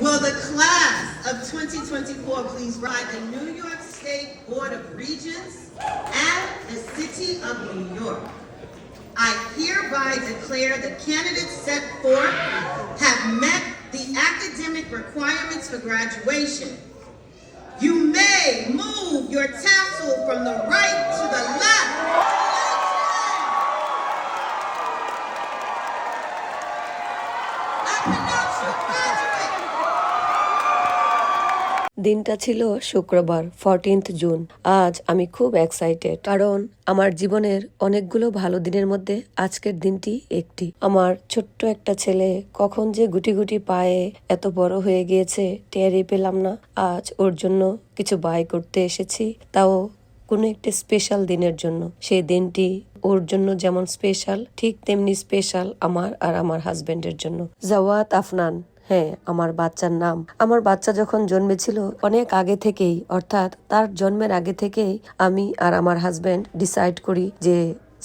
Will the class of 2024 please rise the New York State Board of Regents and the City of New York? I hereby declare the candidates set forth have met the academic requirements for graduation. You may move your tassel from the right দিনটা ছিল শুক্রবার fourteenth June আজ আমি খুব excited কারণ আমার জীবনের অনেকগুলো ভালো দিনের মধ্যে আজকের দিনটি একটি। আমার ছোট্ট একটা ছেলে কখন যে গুটি গুটি পায়ে এত বড় হয়ে গিয়েছে, টেরই পেলাম না। আজ ওর জন্য কিছু বাই করতে এসেছি, তাও কোনো একটি স্পেশাল দিনের জন্য। সেই দিনটি ওর জন্য যেমন স্পেশাল ঠিক তেমনি স্পেশাল আমার আর আমার হাজবেন্ডের জন্য। জাওয়াত আফনান হ্যাঁ আমার বাচ্চার নাম। আমার বাচ্চা যখন জন্মেছিল অনেক আগে থেকেই, অর্থাৎ তার জন্মের আগে থেকেই আমি আর আমার হাজবেন্ড ডিসাইড করি যে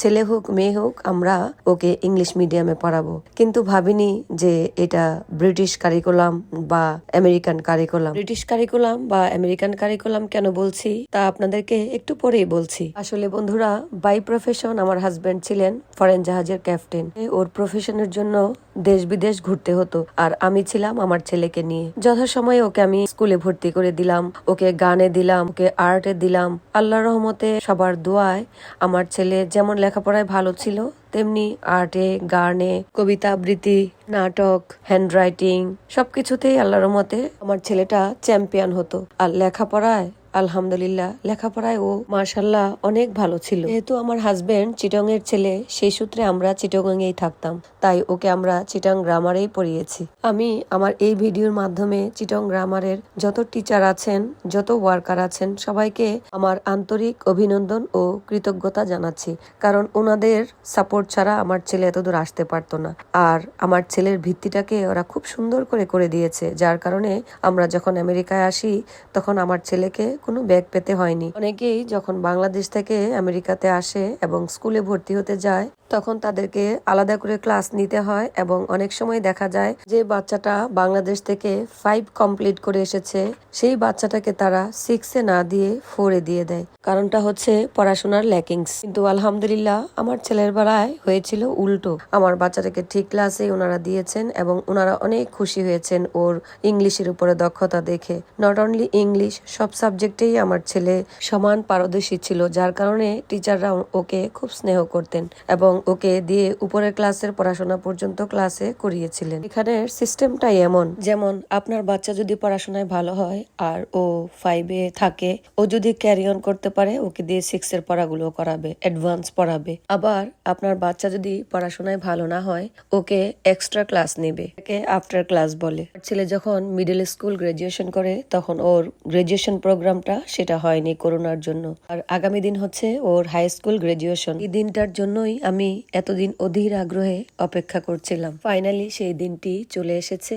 ছেলে হোক, মেয়ে হোক, আমরা ওকে ইংলিশ মিডিয়ামে পড়াবো। কিন্তু ভাবিনি যে এটা ব্রিটিশ কারিকুলাম বা আমেরিকান কারিকুলাম ব্রিটিশ কারিকুলাম বা আমেরিকান কারিকুলাম কেন বলছি, তা আপনাদেরকে একটু পরেই বলছি। আসলে বন্ধুরা বাই প্রফেশন আমার হাজব্যান্ড ছিলেন ফরেন জাহাজের ক্যাপ্টেন ওর প্রফেশনের জন্য দেশ বিদেশ ঘুরতে হতো। আর আমি ছিলাম আমার ছেলেকে নিয়ে। যথাসময়ে ওকে আমি স্কুলে ভর্তি করে দিলাম, ওকে গানে দিলাম, ওকে আর্টে দিলাম। আল্লাহর রহমতে সবার দোয়ায় আমার ছেলে যেমন লেখাপড়ায় ভালো ছিল, তেমনি আর্টে, গানে, কবিতা, আবৃত্তি, নাটক হ্যান্ড রাইটিং সবকিছুতেই আল্লাহর রহমতে আমার ছেলেটা চ্যাম্পিয়ন হতো। আর লেখাপড়ায় আলহামদুলিল্লাহ, লেখাপড়ায় ও মার্শাল্লাহ অনেক ভালো ছিল। যেহেতু আমার হাজব্যান্ড চিটং এর ছেলে, সেই সূত্রে আমরা চিটং এই থাকতাম। তাই ওকে আমরা চিটং গ্রামারেই পড়িয়েছি। আমি আমার এই ভিডিওর মাধ্যমে চিটং গ্রামারের যত টিচার আছেন, যত ওয়ার্কার আছেন, সবাইকে আমার আন্তরিক অভিনন্দন ও কৃতজ্ঞতা জানাচ্ছি। কারণ ওনাদের সাপোর্ট ছাড়া আমার ছেলে এতদূর আসতে পারতো না। আর আমার ছেলের ভিত্তিটাকে ওরা খুব সুন্দর করে করে দিয়েছে। যার কারণে আমরা যখন আমেরিকায় আসি, তখন আমার ছেলেকে কোনো ব্যাগ পেতে হয়নি। অনেকেই যখন বাংলাদেশ থেকে আমেরিকাতে আসে এবং স্কুলে ভর্তি হতে যায়, তখন তাদেরকে আলাদা করে ক্লাস নিতে হয় এবং অনেক সময় দেখা যায় যে বাচ্চাটা বাংলাদেশ থেকে ফাইভ কমপ্লিট করে এসেছে, সেই বাচ্চাটাকে তারা সিক্সে না দিয়ে ফোরে দিয়ে দেয়। কারণটা হচ্ছে পড়াশোনার ল্যাকিংস কিন্তু আলহামদুলিল্লাহ আমার ছেলের বেলায় হয়েছিল উল্টো। আমার বাচ্চাটাকে ঠিক ক্লাসে ওনারা দিয়েছেন এবং ওনারা অনেক খুশি হয়েছেন ওর ইংলিশের উপরে দক্ষতা দেখে। নট অনলি ইংলিশ সব সাবজেক্টেই আমার ছেলে সমান পারদর্শী ছিল, যার কারণে টিচাররা ওকে খুব স্নেহ করতেন এবং ওকে দিয়ে উপরের ক্লাসের পড়াশোনা পর্যন্ত ক্লাসে করিয়েছিলেন। এখানের সিস্টেমটাই এমন, যেমন আপনার বাচ্চা যদি পড়াশোনায় ভালো হয় আর ও ফাইভে থাকে, ও যদি ক্যারি অন করতে পারে, ওকে দিয়ে সিক্স এর পড়াগুলো করাবে অ্যাডভান্স পড়াবে। আবার আপনার বাচ্চা যদি পড়াশোনায় ভালো না হয়, ওকে এক্সট্রা ক্লাস নেবে, একে আফটার ক্লাস বলে। ছেলে যখন মিডল স্কুল গ্রাজুয়েশন করে, তখন ওর গ্রাজুয়েশন প্রোগ্রামটা সেটা হয়নি করোনার জন্য। আর আগামী দিন হচ্ছে ওর হাই স্কুল গ্রাজুয়েশন এই দিনটার জন্যই আমি এতদিন অধীর আগ্রহে অপেক্ষা করছিলাম। ফাইনালি সেই দিনটি চলে এসেছে,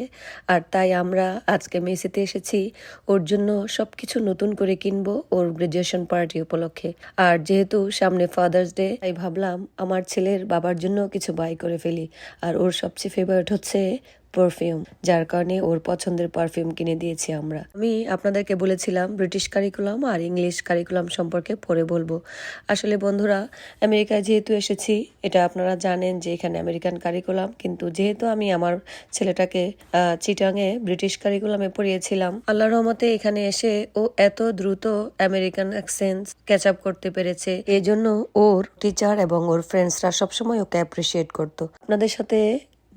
আর তাই আমরা আজকে মেসিতে এসেছি। ওর জন্য সবকিছু নতুন করে কিনবো ওর গ্রাজুয়েশন পার্টি উপলক্ষে। আর যেহেতু সামনে ফাদার্স ডে তাই ভাবলাম আমার ছেলের বাবার জন্য কিছু বাই করে ফেলি। আর ওর সবচেয়ে ফেভারিট হচ্ছে পারফিউম যার কারণে ওর পছন্দের পারফিউম কিনে দিয়েছি আমরা। আমি আপনাদেরকে বলেছিলাম ব্রিটিশ কারিকুলাম আর ইংলিশ কারিকুলাম সম্পর্কে পরে বলব। আসলে বন্ধুরা, আমেরিকায় যেহেতু এসেছি, এটা আপনারা জানেন যে এখানে আমেরিকান কারিকুলাম কিন্তু যেহেতু আমি আমার ছেলেটাকে চিটাঙে ব্রিটিশ কারিকুলামে পড়িয়েছিলাম আল্লাহ রহমতে এখানে এসে ও এত দ্রুত আমেরিকান অ্যাকসেন্স ক্যাচ আপ করতে পেরেছে। এই জন্য ওর টিচার এবং ওর ফ্রেন্ডসরা সবসময় ওকে অ্যাপ্রিসিয়েট করতো। আপনাদের সাথে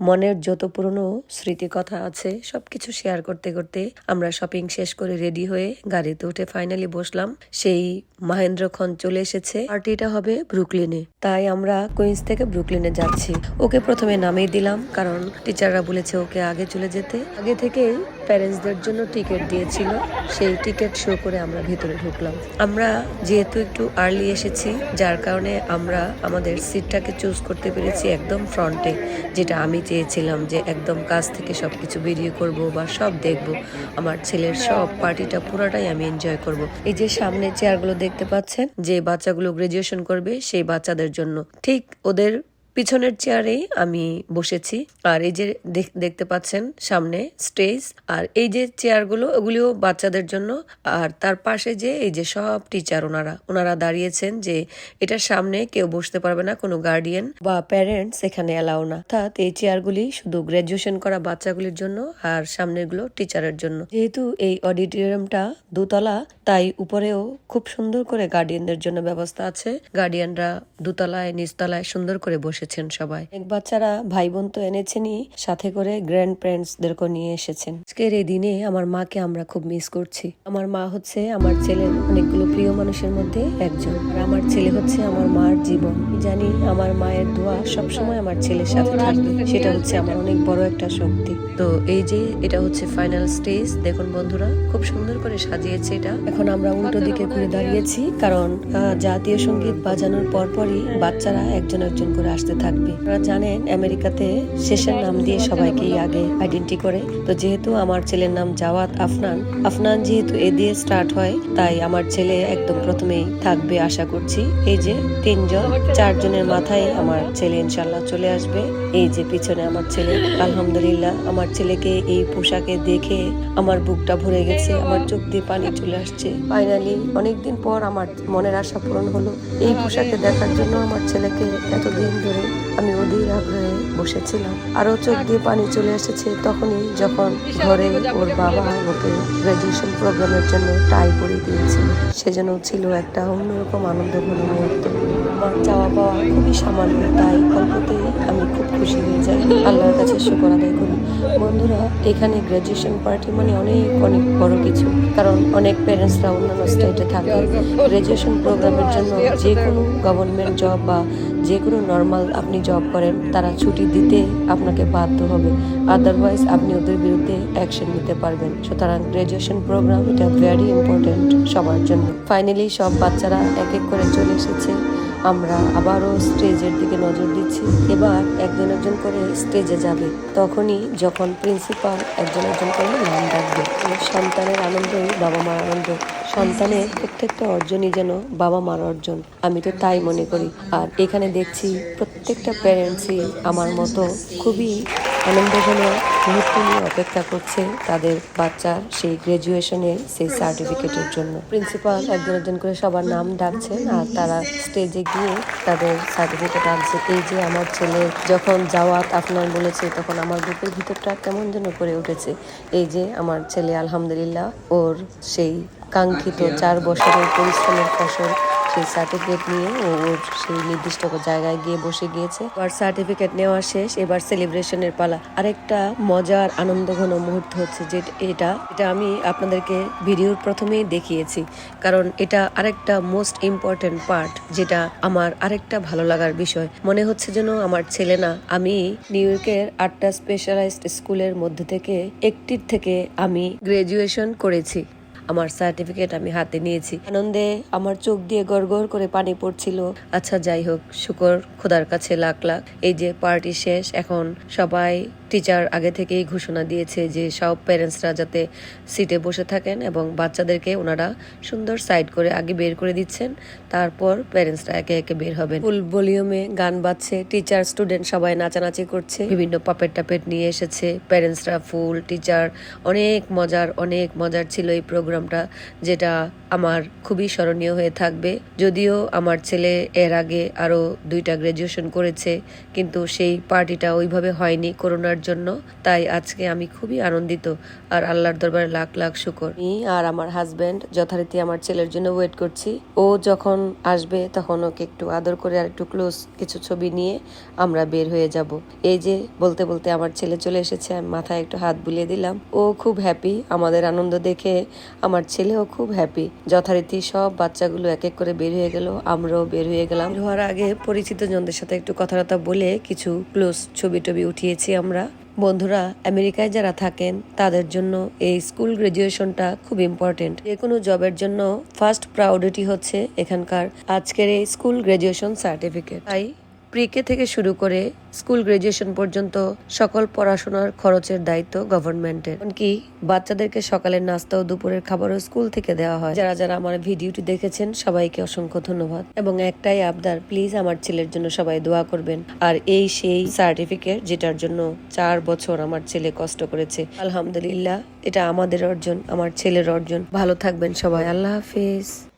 মনের যত পুরনো স্মৃতি কথা আছে, সবকিছু শেয়ার করতে করতে আমরা শপিং শেষ করে রেডি হয়ে গাড়িতে উঠে ফাইনালি বসলাম। সেই মহেন্দ্র খন চলে এসেছে। পার্টিটা হবে ব্রুকলিনে। তাই আমরা কুইন্স থেকে ব্রুকলিনে যাচ্ছি। ওকে প্রথমে নামিয়ে দিলাম, কারণ টিচাররা বলেছে ওকে আগে চলে যেতে। আগে থেকে প্যারেন্টসদের জন্য টিকিট দিয়েছিল, সেই টিকিট শো করে আমরা ভিতরে ঢুকলাম। আমরা যেহেতু একটু আর্লি এসেছি, যার কারণে আমরা আমাদের সিটটাকে চুজ করতে পেরেছি একদম ফ্রন্টে যেটা আমি চেয়েছিলাম যে একদম কাছ থেকে সব কিছু বেরিয়ে করব বা সব দেখব। আমার ছেলের সব পার্টিটা পুরোটাই আমি এনজয় করব। এই যে সামনে চেয়ারগুলো দেখতে পাচ্ছেন, যে বাচ্চাগুলো গ্রাজুয়েশন করবে, সেই বাচ্চাদের জন্য। ঠিক ওদের পিছনের চেয়ারে আমি বসেছি। আর এই যে দেখ- দেখতে পাচ্ছেন সামনে স্টেজ। আর এই যে চেয়ারগুলো, ওগুলিও বাচ্চাদের জন্য। আর তার পাশে যে এই যে সব টিচার ওনারা ওনারা দাঁড়িয়েছেন যে এটার সামনে কেউ বসতে পারবে না, কোনো গার্ডিয়ান বা প্যারেন্টস এখানে এলাও না। অর্থাৎ এই চেয়ারগুলি শুধু গ্রাজুয়েশন করা বাচ্চাগুলির জন্য আর সামনেরগুলো টিচারের জন্য। যেহেতু এই অডিটোরিয়ামটা দোতলা, তাই উপরেও খুব সুন্দর করে গার্ডিয়ানদের জন্য ব্যবস্থা আছে। গার্ডিয়ানরা দোতলায়, নিচতলায় সুন্দর করে বসেছেন সবাই। এক বাচ্চারা ভাই বোন তো এনেছেনই, সাথে করে গ্র্যান্ড প্যারেন্টসদেরকে নিয়ে এসেছেন। আজকের এই দিনে আমার মাকে আমরা খুব মিস করছি। আমার মা হচ্ছে আমার ছেলের অনেকগুলো প্রিয় মানুষের মধ্যে একজন। আর আমার ছেলে হচ্ছে আমার মার জীবন। জানি আমার মায়ের দোয়া সবসময় আমার ছেলের সাথে থাকবে। সেটা হচ্ছে আমার অনেক বড় একটা শক্তি। তো এই যে, এটা হচ্ছে ফাইনাল স্টেজ দেখুন বন্ধুরা, খুব সুন্দর করে সাজিয়েছে এটা। এখন আমরা উল্টো দিকে ঘুরে দাঁড়িয়েছি, কারণ জাতীয় সংগীত বাজানোর পরপরই বাচ্চারা একজন একজন করে আসতে থাকবে। আপনারা জানেন আমেরিকাতে শেষের নাম দিয়ে সবাইকেই আগে আইডেন্টি করে। তো যেহেতু আমার ছেলের নাম জাওয়াত আফনান আফনান যেহেতু এ দিয়ে স্টার্ট হয়, তাই আমার ছেলে একদম প্রথমেই থাকবে আশা করছি। এই যে তিনজন, চারজনের মাথায় আমার ছেলে ইনশাল্লাহ চলে আসবে। এই যে পিছনে আমার ছেলে, আলহামদুলিল্লাহ আমার ছেলেকে এই পোশাকে দেখে আমার বুকটা ভরে গেছে, আমার চোখ দিয়ে পানি চলে আসছে। ফাইনালি অনেকদিন পর আমার মনের আশা পূরণ হলো। এই পোশাকে দেখার জন্য আমার ছেলেকে এতদিন ধরে আমি অধীর আগ্রহে বসেছিলাম। আরও চোখ দিয়ে পানি চলে এসেছে তখনই যখন ঘরে ওর বাবা ওকে গ্রাজুয়েশন প্রোগ্রামের জন্য টাই পরিয়ে দিয়েছিল। সেজন্য ছিল একটা অন্যরকম আনন্দঘন মুহূর্ত। খুবই সামান্য, তাই অল্পতেই আমি খুব খুশি হয়ে যাই। আল্লাহর কাছে শুকর আদায় করি। বন্ধুরা, এখানে গ্রাজুয়েশন পার্টি মানে অনেক অনেক বড় কিছু। কারণ অনেক প্যারেন্টসরা অন্যান্য স্টেটে থাকে। গ্রাজুয়েশন প্রোগ্রামের জন্য যে কোনো গভর্নমেন্ট জব বা যে কোনো নর্মাল আপনি জব করেন, তারা ছুটি দিতে আপনাকে বাধ্য হবে। আদারওয়াইজ আপনি ওদের বিরুদ্ধে অ্যাকশন নিতে পারবেন। সুতরাং গ্রাজুয়েশন প্রোগ্রাম এটা ভেরি ইম্পর্টেন্ট সবার জন্য। ফাইনালি সব বাচ্চারা এক এক করে চলে এসেছে। আমরা আবারও স্টেজের দিকে নজর দিচ্ছি। এবার একজন একজন করে স্টেজে যাবে। তখনই যখন প্রিন্সিপাল একজন একজন করে নাম ডাকবে। সন্তানের আনন্দই বাবা মার আনন্দ। সন্তানের প্রত্যেকটা অর্জনই যেন বাবা মার অর্জন। আমি তো তাই মনে করি। আর এখানে দেখছি প্রত্যেকটা প্যারেন্টসই আমার মতো খুবই আনন্দঘন মুহূর্ত নিয়ে অপেক্ষা করছে তাদের বাচ্চার সেই গ্রাজুয়েশনের সেই সার্টিফিকেটের জন্য। প্রিন্সিপাল একজন একজন করে সবার নাম ডাকছেন আর তারা স্টেজে গিয়ে তাদের সার্টিফিকেট আনছে এই যে আমার ছেলে যখন যাওয়াত আপনার বলেছে তখন আমার বুকের ভিতরটা কেমন যেন করে উঠেছে। এই যে আমার ছেলে আলহামদুলিল্লাহ ওর সেই কাঙ্ক্ষিত চার বছরের পরিশ্রমের ফসল সেই সার্টিফিকেট নিয়ে ও ওর সেই নির্দিষ্ট জায়গায় গিয়ে বসে গিয়েছে। এবার সার্টিফিকেট নেওয়া শেষ, এবার সেলিব্রেশনের পালা। আরেকটা মজার আনন্দঘন মুহূর্ত হচ্ছে যে এটা এটা আমি আপনাদেরকে ভিডিওর প্রথমেই দেখিয়েছি। কারণ এটা আরেকটা মোস্ট ইম্পর্টেন্ট পার্ট যেটা আমার আরেকটা ভালো লাগার বিষয়। মনে হচ্ছে যেন আমার ছেলে না, আমি নিউ ইয়র্কের আটটা স্পেশালাইজড স্কুলের মধ্যে থেকে একটির থেকে আমি গ্রাজুয়েশন করেছি। আমার সার্টিফিকেট আমি হাতে নিয়েছি। আনন্দে আমার চোখ দিয়ে গড় করে পানি পড়ছিল। আচ্ছা যাই হোক, শুকর, খোদার কাছে লাখ লাখ। এই যে পার্টি শেষ, এখন সবাই টিচার আগে থেকেই ঘোষণা দিয়েছে যে সব প্যারেন্টসরা যাতে সিটে বসে থাকেন এবং বাচ্চাদেরকে ওনারা সুন্দর সাইড করে আগে বের করে দিচ্ছেন তারপর প্যারেন্টসরা একে একে বের হবেন। ফুল ভলিউমে গান বাজছে টিচার স্টুডেন্ট সবাই নাচানাচি করছে। বিভিন্ন পাপেট টাপেট নিয়ে এসেছে প্যারেন্টসরা ফুল টিচার অনেক মজার অনেক মজার ছিল এই প্রোগ্রামটা যেটা আমার খুবই স্মরণীয় হয়ে থাকবে। যদিও আমার ছেলে এর আগে আরও দুইটা গ্রাজুয়েশন করেছে কিন্তু সেই পার্টিটা ওইভাবে হয়নি করোনার জন্য। তাই আজকে আমি খুবই আনন্দিত আর আল্লাহর দরবারে লাখ লাখ শুকর। আমি আর আমার হাজব্যান্ড যথারীতি আমার ছেলের জন্য ওয়েট করছি। ও যখন আসবে তখন ওকে একটু আদর করে আর একটু ক্লোজ কিছু ছবি নিয়ে আমরা বের হয়ে যাব। এই যে বলতে বলতে আমার ছেলে চলে এসেছে, আমি মাথায় একটু হাত বুলিয়ে দিলাম। ও খুব হ্যাপি আমাদের আনন্দ দেখে আমার ছেলেও খুব হ্যাপি যথারীতি সব বাচ্চাগুলো এক এক করে বের হয়ে গেল, আমরাও বের হয়ে গেলাম। হওয়ার আগে পরিচিত জনদের সাথে একটু কথাবার্তা বলে কিছু ক্লোজ ছবি টবি উঠিয়েছি আমরা। বন্ধুরা, আমেরিকায় যারা থাকেন, তাদের জন্য এই স্কুল গ্রাজুয়েশনটা খুব ইম্পর্টেন্ট। যে কোনো জবের জন্য ফার্স্ট প্রায়োরিটি হচ্ছে এখানকার আজকের এই স্কুল গ্রাজুয়েশন সার্টিফিকেট। তাই প্রিকে থেকে শুরু করে স্কুল গ্রাজুয়েশন পর্যন্ত সকল পড়াশোনার খরচের দায়িত্ব গভর্নমেন্টের এমনকি বাচ্চাদেরকে সকালের নাস্তা ও দুপুরের খাবারও স্কুল থেকে দেওয়া হয়। যারা যারা আমার ভিডিওটি দেখেছেন, সবাইকে অসংখ্য ধন্যবাদ। এবং একটাই আবদার প্লিজ আমার ছেলের জন্য সবাই দোয়া করবেন। আর এই সেই সার্টিফিকেট যেটার জন্য চার বছর আমার ছেলে কষ্ট করেছে। আলহামদুলিল্লাহ, এটা আমাদের অর্জন, আমার ছেলের অর্জন। ভালো থাকবেন সবাই। আল্লাহ হাফিজ।